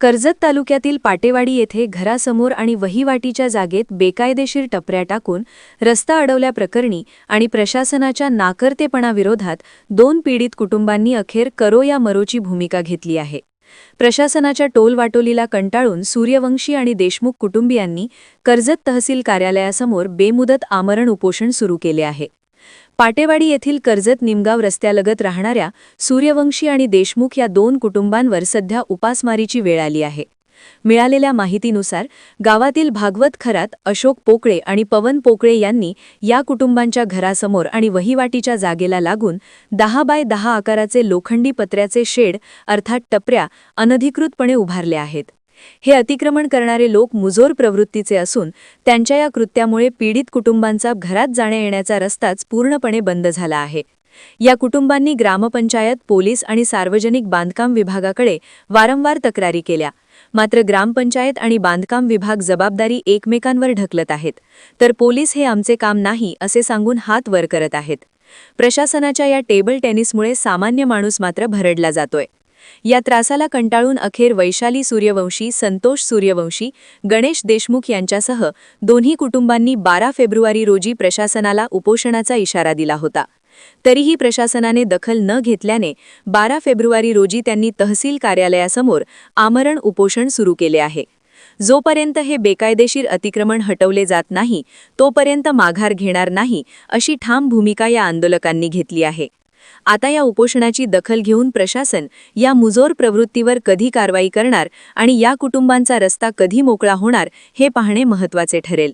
कर्जत तालुक्यातील पाटेवाडी येथे घरासमोर आणि वहिवाटीच्या जागेत बेकायदेशीर टपऱ्या टाकून रस्ता अडवल्याप्रकरणी आणि प्रशासनाच्या नाकर्तेपणाविरोधात दोन पीडित कुटुंबांनी अखेर करो या मरोची भूमिका घेतली आहे. प्रशासनाच्या टोलवाटोलीला कंटाळून सूर्यवंशी आणि देशमुख कुटुंबियांनी कर्जत तहसील कार्यालयासमोर बेमुदत आमरण उपोषण सुरू केले आहे. पाटेवाडी येथील कर्जत निमगाव रस्त्यालगत राहणाऱ्या सूर्यवंशी आणि देशमुख या दोन कुटुंबांवर सध्या उपासमारीची वेळ आली आहे. मिळालेल्या माहितीनुसार गावातील भागवत खरात अशोक पोकळे आणि पवन पोकळे यांनी या कुटुंबांच्या घरासमोर आणि वहिवाटीच्या जागेला लागून दहा बाय दहा आकाराचे लोखंडी पत्र्याचे शेड अर्थात टपऱ्या अनधिकृतपणे उभारले आहेत. हे अतिक्रमण करणारे लोक मुजोर प्रवृत्तीचे असून त्यांच्या या कृत्यामुळे पीडित कुटुंबांचा घरात जाण्या येण्याचा रस्ताच पूर्णपणे बंद झाला आहे. या कुटुंबांनी ग्रामपंचायत पोलीस आणि सार्वजनिक बांधकाम विभागाकडे वारंवार तक्रारी केल्या. मात्र ग्रामपंचायत आणि बांधकाम विभाग जबाबदारी एकमेकांवर ढकलत आहेत. तर पोलीस हे आमचे काम नाही असे सांगून हात वर करत आहेत. प्रशासनाच्या या टेबल टेनिसमुळे सामान्य माणूस मात्र भरडला जातोय. या त्रासाला कंटाळून अखेर वैशाली सूर्यवंशी संतोष सूर्यवंशी गणेश देशमुख यांच्यासह दोन्ही कुटुंबांनी बारा फेब्रुवारी रोजी प्रशासनाला उपोषणाचा इशारा दिला होता. तरीही प्रशासनाने दखल न घेतल्याने बारा फेब्रुवारी रोजी त्यांनी तहसील कार्यालयासमोर आमरण उपोषण सुरू केले आहे. जोपर्यंत हे बेकायदेशीर अतिक्रमण हटवले जात नाही तोपर्यंत माघार घेणार नाही अशी ठाम भूमिका या आंदोलकांनी घेतली आहे. आता या उपोषणाची दखल घेऊन प्रशासन या मुजोर प्रवृत्तीवर कधी कारवाई करणार आणि या कुटुंबांचा रस्ता कधी मोकळा होणार हे पाहणे महत्त्वाचे ठरेल.